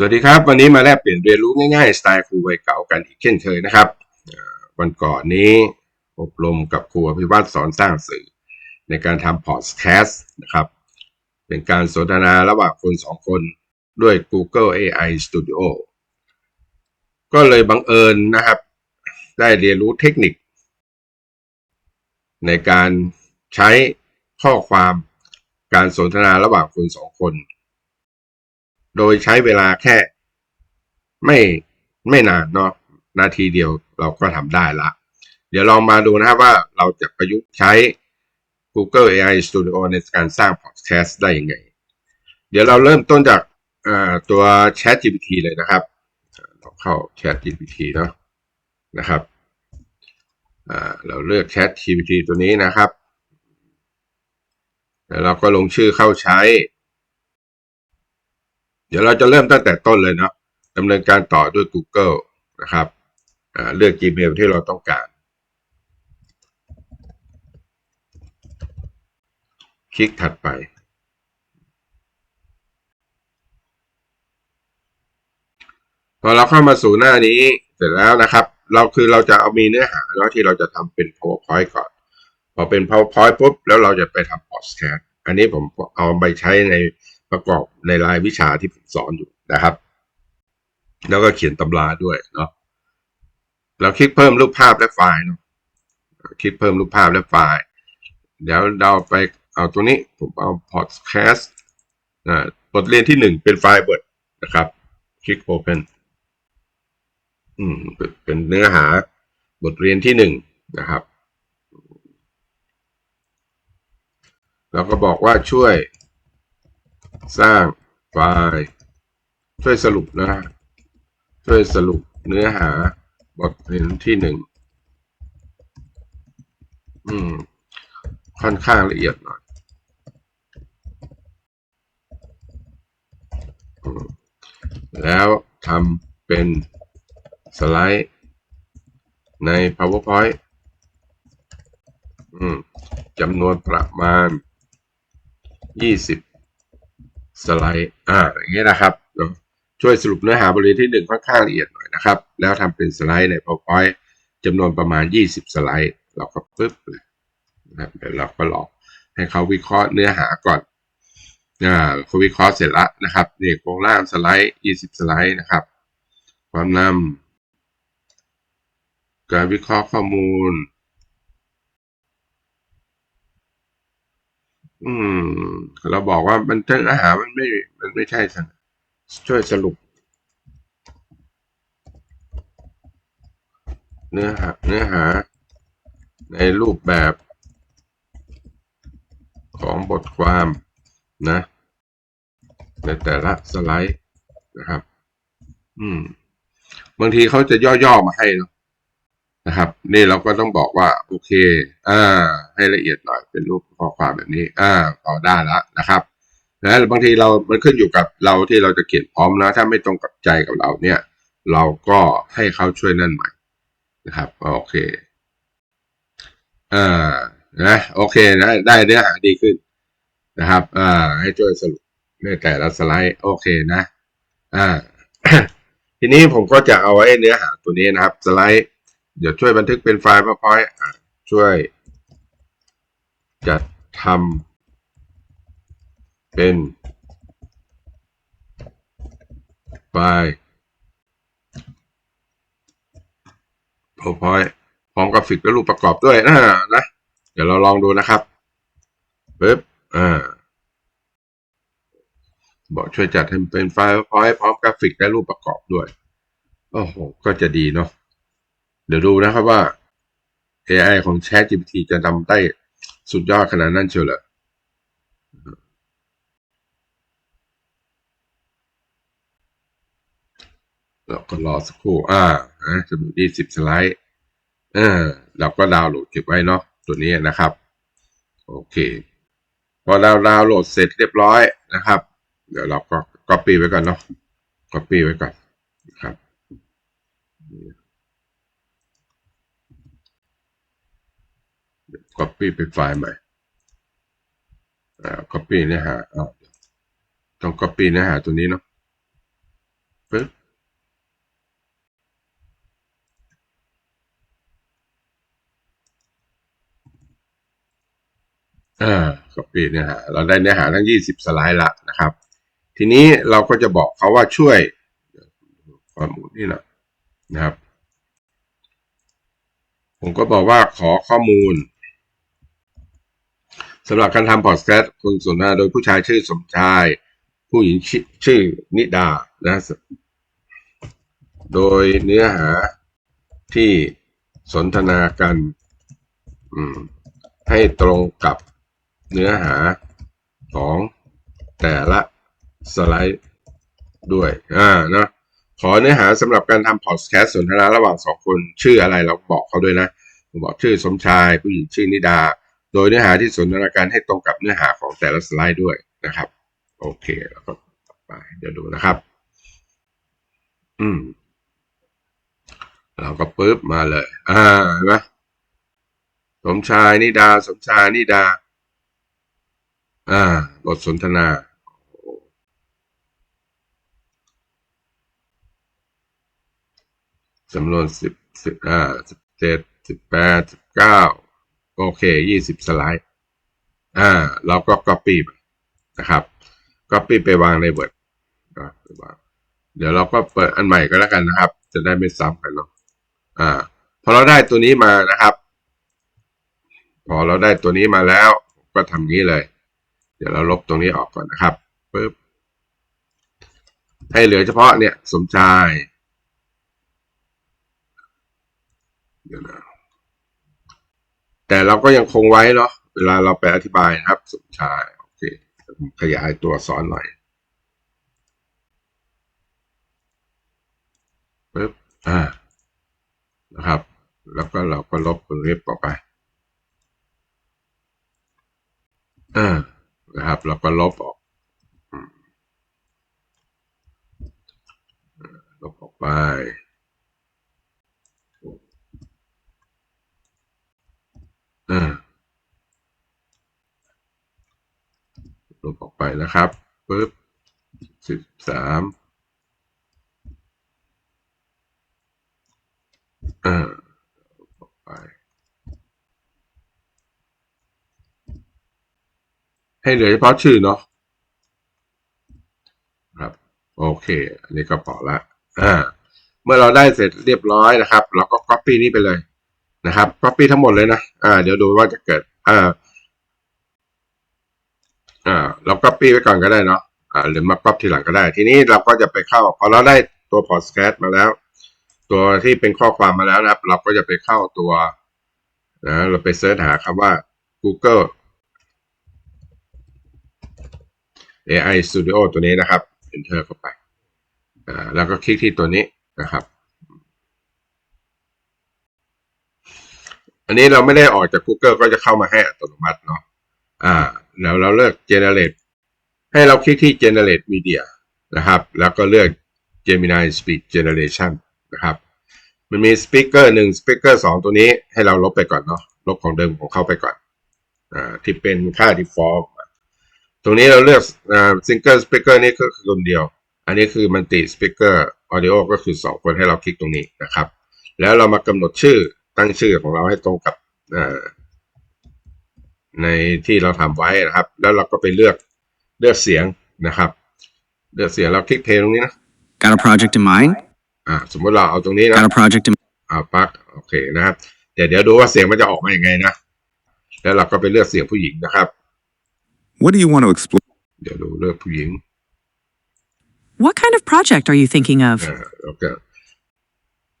สวัสดีครับ วันนี้มาแลกเปลี่ยนเรียนรู้ง่ายๆ สไตล์ครูวัยเก่ากันอีกเช่นเคยนะครับวันก่อนนี้อบรมกับครูอภิวัตรสอนสร้างสื่อ ในการทำพอดแคสต์นะครับ เป็นการสนทนาระหว่างคนสองคนด้วย Google AI Studio ก็เลยบังเอิญนะครับ ได้เรียนรู้เทคนิค ในการใช้ข้อความการสนทนาระหว่างคนสองคน โดยใช้เวลาแค่ ไม่ไม่นานเนาะนาทีเดียวเราก็ทำได้ละ เดี๋ยวลองมาดูนะครับว่าเราจะประยุกต์ใช้ Google AI Studio ในการสร้าง podcast ได้ยังไง เดี๋ยวเราเริ่มต้นจากตัว Chat GPT เลยนะครับ เราเข้า Chat GPT เนาะนะครับเราเลือก Chat GPT ตัวนี้นะครับ แล้วเราก็ลงชื่อเข้าใช้ เดี๋ยวเราจะเริ่มตั้งแต่ต้นเลยเนาะดำเนินการต่อด้วย Google นะครับเลือก Gmail ที่เราต้องการ คลิกถัดไป พอเราเข้ามาสู่หน้านี้เสร็จแล้วนะครับ เราคือเราจะเอามีเนื้อหาเนาะที่เราจะทำเป็น PowerPoint ก่อน พอเป็น PowerPoint ปุ๊บ แล้วเราจะไปทำ Podcast อันนี้ผมเอาไปใช้ใน ประกอบในรายวิชาที่ผมสอนอยู่นะครับ แล้วก็เขียนตำราด้วยเนาะเราคลิกเพิ่มรูปภาพและไฟล์เนาะคลิกเพิ่มรูปภาพและไฟล์ เดี๋ยวเราไปเอาตัวนี้ผมเอา podcast อ่าบทเรียนที่หนึ่งเป็นไฟล์เบิร์ดนะครับ คลิก open อืมเป็นเนื้อหาบทเรียนที่หนึ่งนะครับเราก็บอกว่าช่วย สร้างไฟล์ช่วยสรุปนะฮะช่วยสรุปเนื้อหาบทเรียนที่หนึ่งอืม ค่อนข้างละเอียดหน่อยอแล้วทำเป็นสไลด์ใน PowerPoint อืมจำนวนประมาณ 20 สไลด์อ่าอย่างนี้ยนะครับเนอะช่วยสรุปเนื้อหาบทเรียนที่หนึ่งค่อนข้างละเอียดหน่อยนะครับ แล้วทำเป็นสไลด์ใน PowerPoint จำนวนประมาณ 20 สไลด์ เราก็ปึ๊บเลยนะครับเดี๋ยวเราก็รอให้เขาวิเคราะห์เนื้อหาก่อนอ่าเขาวิเคราะห์เสร็จล้วนะครับนี่โครงล่างสไลด์ 20 สไลด์นะครับ ความนำการวิเคราะห์ข้อมูล อืม เราบอกว่ามันเนื้อหามันไม่ มันไม่ใช่สันช่วยสรุป เนื้อหา เนื้อหา ในรูปแบบของบทความนะ ในแต่ละสไลด์นะครับ อืม บางทีเขาจะย่อ ๆ มาให้เนอะ นะครับนี่เราก็ต้องบอกว่าโอเคอ่าให้ละเอียดหน่อยเป็นรูปข้อความแบบนี้อ่าพอได้แล้วนะครับแล้วบางทีเรามันขึ้นอยู่กับเราที่เราจะเขียนพร้อมนะถ้าไม่ตรงกับใจกับเราเนี่ย เราก็ให้เขาช่วยนั่นใหม่นะครับโอเคอ่านะโอเคนะได้เนื้อหาดีขึ้นนะครับอ่าให้ช่วยสรุปในแต่ละสไลด์โอเคนะอ่าทีนี้ผมก็จะเอาไว้เนื้อหาตัวนี้นะครับ สไลด์ เดี๋ยวช่วยบันทึกเป็นไฟล์ PowerPoint ช่วยจัดทำเป็นไฟล์ PowerPoint พร้อมกับฟิกและรูปประกอบด้วยนะนะ เดี๋ยวเราลองดูนะครับปึ๊บอ่าบอกช่วยจัดให้เป็นไฟล์ PowerPoint พร้อมกราฟิกและรูปประกอบด้วย โอ้โห ก็จะดีเนาะ เดี๋ยวดูนะครับว่า AI ของ ChatGPT จะทำได้สุดยอดขนาดนั้นเชียวเหรอเราก็รอสักครู่ อ่าจำนวนยี่สิบสไลด์เออเราก็ดาวน์โหลดเก็บไว้เนาะ ตัวนี้นะครับ โอเค พอเราดาวน์โหลดเสร็จเรียบร้อยนะครับ เดี๋ยวเราก็ copy ไว้ก่อนเนาะ copy ไว้ก่อนนะครับ copy เป็นไฟล์ใหม่อ่า copy เนื้อหาอ่าต้อง copy เนื้อหาตัวนี้เนาะปึ๊บอ่า copy เนื้อหา เราได้เนื้อหาทั้ง 20 สไลด์ละนะครับ ทีนี้เราก็จะบอกเขาว่าช่วยข้อมูลนี่นะนะครับ ผมก็บอกว่าขอข้อมูล สำหรับการทำพอดแคสต์คุณสนทนาโดยผู้ชายชื่อสมชาย ผู้หญิงชื่อชื่อนิดานะ โดยเนื้อหาที่สนทนากันให้ตรงกับเนื้อหาของแต่ละสไลด์ด้วย อ่านะขอเนื้อหาสำหรับการทำพอดแคสต์สนทนาระหว่างสองคนชื่ออะไรเราบอกเขาด้วยนะบอกชื่อสมชาย ผู้หญิงชื่อนิดา โดยเนื้อหาที่สนทนาการให้ตรงกับเนื้อหาของแต่ละสไลด์ด้วยนะครับ โอเคแล้วก็ต่อไปเดี๋ยวดูนะครับ อืมเราก็ปุ๊บมาเลย อ่าเห็นไหมสมชายนิดา สมชายนิดา อ่า บทสนทนาจำนวนสิบสิบอ่าสิบเจ็ดสิบแปดสิบเก้า โอเคยี่สิบสไลด์ อ่า เราก็ copy ไปนะครับ copy ไปวางใน Word ก็ไปวางเดี๋ยวเราก็เปิดอันใหม่ก็แล้วกันนะครับ จะได้ไม่ซ้ำกันเนาะอ่าพอเราได้ตัวนี้มานะครับ พอเราได้ตัวนี้มาแล้ว ก็ทำงี้เลย เดี๋ยวเราลบตรงนี้ออกก่อนนะครับปึ๊บให้เหลือเฉพาะเนี่ย สมชาย เดี๋ยวนะ แต่เราก็ยังคงไว้เนาะเวลาเราไปอธิบายนะครับสมชายโอเคผมขยายตัวสอนหน่อยปึ๊บอ่านะครับ แล้วก็เราก็ลบตรงนี้ออกไปอ่านะครับเราก็ลบออกลบออกไป อ่า ลบออกไปนะครับปึ๊บสิบสามอ่าออกไป ให้เหลือเฉพาะชื่อเนาะครับ โอเค อันนี้ก็พอละอ่า เมื่อเราได้เสร็จเรียบร้อยนะครับ เราก็ copy นี้ไปเลยนะครับ copy ทั้งหมดเลยนะ อ่า เดี๋ยวดูว่าจะเกิด อ่า อ่าเรา copy ไว้ก่อนก็ได้เนาะอ่าหรือมา copy ทีหลังก็ได้ ทีนี้เราก็จะไปเข้าพอเราได้ตัว podcast มาแล้ว ตัวที่เป็นข้อความมาแล้วนะครับ เราก็จะไปเข้าตัวนะเราไปเสิร์ชหาคำว่า Google AI Studio ตัวนี้นะครับ Enter เข้าไปอ่าแล้วก็คลิกที่ตัวนี้นะครับ อันนี้เราไม่ได้ออกจาก Google ก็จะเข้ามาให้อัตโนมัติเนาะ อ่าแล้วเราเลือก generate ให้เราคลิกที่ generate media นะครับ แล้วก็เลือก Gemini Speech Generation นะครับ มันมี speaker หนึ่ง speaker สองตัวนี้ให้เราลบไปก่อนเนาะลบของเดิมของเข้าไปก่อนอ่าที่เป็นค่า default ตรงนี้เราเลือกอ่า single speaker นี่ก็คือคนเดียว อันนี้คือ multi speaker audio ก็คือสองคนให้เราคลิกตรงนี้นะครับ แล้วเรามากำหนดชื่อตั้งชื่อของเราให้ตรงกับอ่า ในที่เราทำไว้นะครับ แล้วเราก็ไปเลือกเลือกเสียงนะครับเลือกเสียงเราคลิกเพลงตรงนี้นะ Got a project in mind? อ่าสมมติเราเอาตรงนี้นะ Got a project in อ่าปักโอเคนะครับเดี๋ยวเดี๋ยวดูว่าเสียงมันจะออกมาอย่างไงนะ แล้วเราก็ไปเลือกเสียงผู้หญิงนะครับ What do you want to explore? เดี๋ยวดูเลือกผู้หญิง What kind of project are you thinking of? อ่าแล้วก็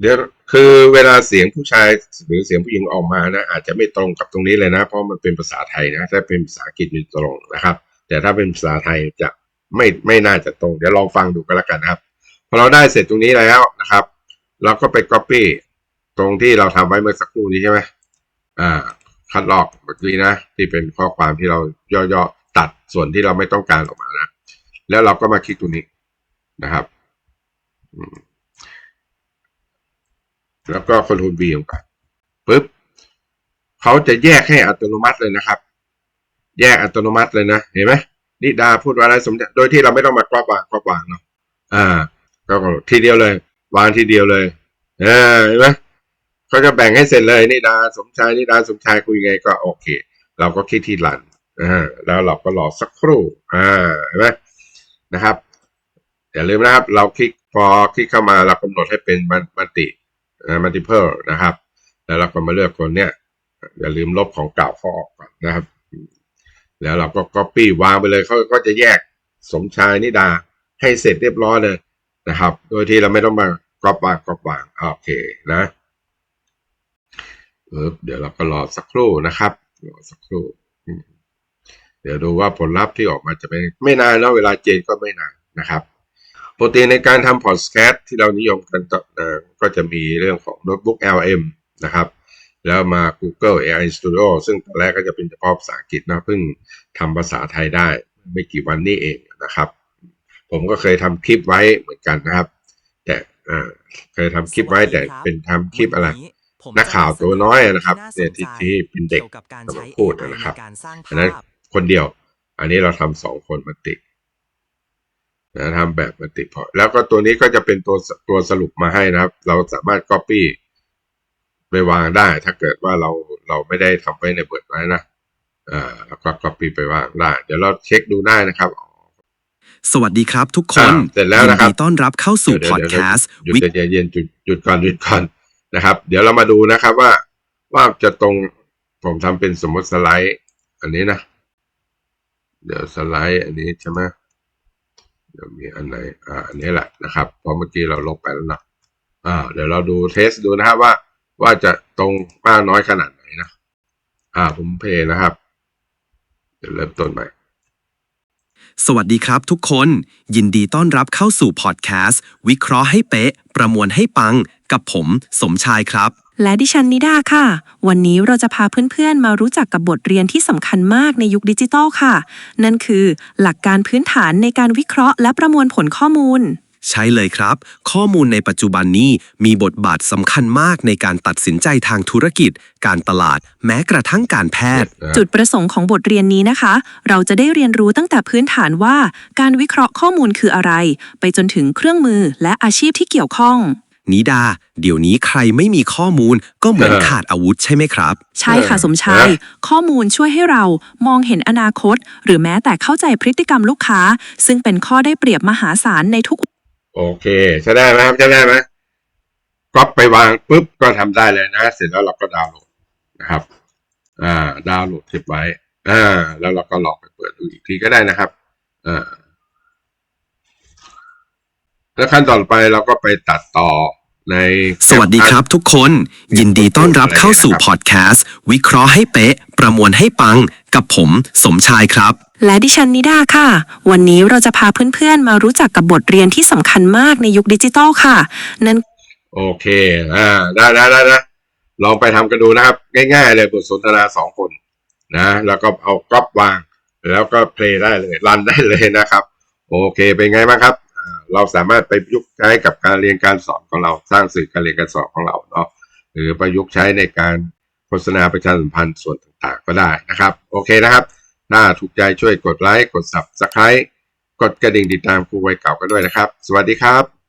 เดี๋ยวคือเวลาเสียงผู้ชายหรือเสียงผู้หญิงออกมานะอาจจะไม่ตรงกับตรงนี้เลยนะ เพราะมันเป็นภาษาไทยนะถ้าเป็นภาษาอังกฤษมันตรงนะครับ แต่ถ้าเป็นภาษาไทยจะไม่ไม่น่าจะตรง เดี๋ยวลองฟังดูก็แล้วกันนะครับพอเราได้เสร็จตรงนี้แล้วนะครับ เราก็ไป copy ตรงที่เราทำไว้เมื่อสักครู่นี้ใช่ไหมอ่าคัดลอกเมื่อกี้นะ ที่เป็นข้อความที่เราย่อๆตัดส่วนที่เราไม่ต้องการออกมานะ แล้วเราก็มาคลิกตรงนี้นะครับอืม แล้วก็คอนโทรล V ลงไปปุ๊บเขาจะแยกให้อัตโนมัติเลยนะครับ แยกอัตโนมัติเลยนะ เห็นไหมนิดาพูดว่าอะไรสมเด็จโดยที่เราไม่ต้องมากรอบวางกรอบวางเนาะอ่า ก็ทีเดียวเลย วางทีเดียวเลยเออเห็นไหมเขาจะแบ่งให้เสร็จเลยนิดาสมชายนิดาสมชายคุยไงก็โอเค เราก็คลิกที่รันอ่าแล้วเราก็รอสักครู่อ่าเห็นไหมนะครับอย่าลืมนะครับ เราคลิกพอคลิกเข้ามาเรากำหนดให้เป็นมัลติ นะมัลติเพลนะครับ แล้วเราก็มาเลือกคนเนี้ยอย่าลืมลบของเก่าเขาออกก่อนนะครับ แล้วเราก็ copy วางไปเลยเขาก็จะแยกสมชายนิดาให้เสร็จเรียบร้อยเลยนะครับ โดยที่เราไม่ต้องมาก๊อปวางก๊อปวางโอเคนะเดี๋ยวเราก็รอสักครู่นะครับรอสักครู่ เดี๋ยวดูว่าผลลัพธ์ที่ออกมาจะเป็นไม่นานแล้วเวลาเจนก็ไม่นานนะครับ ปกติในการทำพอดแคสต์ที่เรานิยมกันก็จะมีเรื่องของโน้ตบุ๊ก LM นะครับ แล้วมา Google AI Studio ซึ่งตอนแรกก็จะเป็นเฉพาะภาษาอังกฤษนะเพิ่งทำภาษาไทยได้ไม่กี่วันนี้เองนะครับ ผมก็เคยทำคลิปไว้เหมือนกันนะครับ แต่เคยทำคลิปไว้แต่เป็นทำคลิปอะไรนักข่าวตัวน้อยนะครับเนี่ยที่ที่เป็นเด็กกับการพูดนะครับอันนั้นคนเดียว อันนี้เราทำสองคนมาติด นะทำแบบมาติดพอแล้วก็ตัวนี้ก็จะเป็นตัวตัวสรุปมาให้นะครับ เราสามารถ Copy ไปวางได้ ถ้าเกิดว่าเราเราไม่ได้ทำไว้ในเบิร์ดไว้นะอ่าแล้วก็ Copy ไปวางได้ เดี๋ยวเราเช็คดูได้นะครับสวัสดีครับทุกคนอ่าเสร็จแล้วนะครับยินดีต้อนรับเข้าสู่เดี๋ยวพอดเดี๋ยวแคสต์หยุดใจเย็นๆหยุดหยุดก่อนหยุดก่อนนะครับ เดี๋ยวเรามาดูนะครับว่าว่าจะตรงผมทำเป็นสมมติสไลด์ อันนี้นะ เดี๋ยวสไลด์อันนี้ใช่ไหม เดี๋ยวมีอันไหนอ่าอันนี้แหละนะครับพราะเมื่อกี้เราลบไปแล้วนะอ่าเดี๋ยวเราดูเทสดูนะครับว่าว่าจะตรงมากน้อยขนาดไหนนะ อ่าผมเพย์นะครับ เดี๋ยวเริ่มต้นใหม่สวัสดีครับทุกคน ยินดีต้อนรับเข้าสู่พอดแคสต์ วิเคราะห์ให้เป๊ะ ประมวลให้ปัง กับผม สมชายครับ และดิฉันนิดาค่ะ วันนี้เราจะพาเพื่อนๆ มารู้จักกับบทเรียนที่สำคัญมากในยุคดิจิทัลค่ะ นั่นคือหลักการพื้นฐานในการวิเคราะห์และประมวลผลข้อมูล ใช่เลยครับ ข้อมูลในปัจจุบันนี้มีบทบาทสำคัญมากในการตัดสินใจทางธุรกิจ การตลาด แม้กระทั่งการแพทย์ จุดประสงค์ของบทเรียนนี้นะคะ เราจะได้เรียนรู้ตั้งแต่พื้นฐานว่า การวิเคราะห์ข้อมูลคืออะไร ไปจนถึงเครื่องมือและอาชีพที่เกี่ยวข้อง นิดา เดี๋ยวนี้ใครไม่มีข้อมูลก็เหมือนเออขาดอาวุธใช่ไหมครับ ใช่ค่ะเออสมชายนะข้อมูลช่วยให้เรามองเห็นอนาคต หรือแม้แต่เข้าใจพฤติกรรมลูกค้า ซึ่งเป็นข้อได้เปรียบมหาศาลในทุก โอเคใช้ได้ไหมครับใช้ได้ไหมก๊อปไปวางปุ๊บก็ทำได้เลยนะ เสร็จแล้วเราก็ดาวน์โหลดนะครับ อ่า ดาวน์โหลดคลิปไว้ อ่า แล้วเราก็ลองไปเปิดดูอีกทีก็ได้นะครับ อ่า แล้วขั้นตอนไปเราก็ไปตัดต่อใน สวัสดีครับทุกคน ยินดีต้อนรับเข้าสู่พอดแคสต์ วิเคราะห์ให้เป๊ะ ประมวลให้ปัง กับผมสมชายครับ และดิฉันนิดาค่ะ วันนี้เราจะพาเพื่อนๆ มารู้จักกับบทเรียนที่สำคัญมากในยุคดิจิทัลค่ะ นั่นโอเค อ่า ได้ได้ได้นะลองไปทำกันดูนะครับ ง่ายๆ เลยบทสนทนาสองคนนะ แล้วก็เอาก๊อปวาง แล้วก็เพลย์ได้เลย รันได้เลยนะครับ โอเค เป็นไงบ้างครับอ่า เราสามารถไปประยุกต์ใช้กับการเรียนการสอนของเรา สร้างสื่อการเรียนการสอนของเราเนาะหรือประยุกต์ใช้ในการโฆษณาประชาสัมพันธ์ส่วนต่างๆ ก็ได้นะครับ โอเคนะครับ ถ้าถูกใจช่วยกดไลค์กด subscribe กดกระดิ่งติดตามครูไวเก่ากันด้วยนะครับ สวัสดีครับ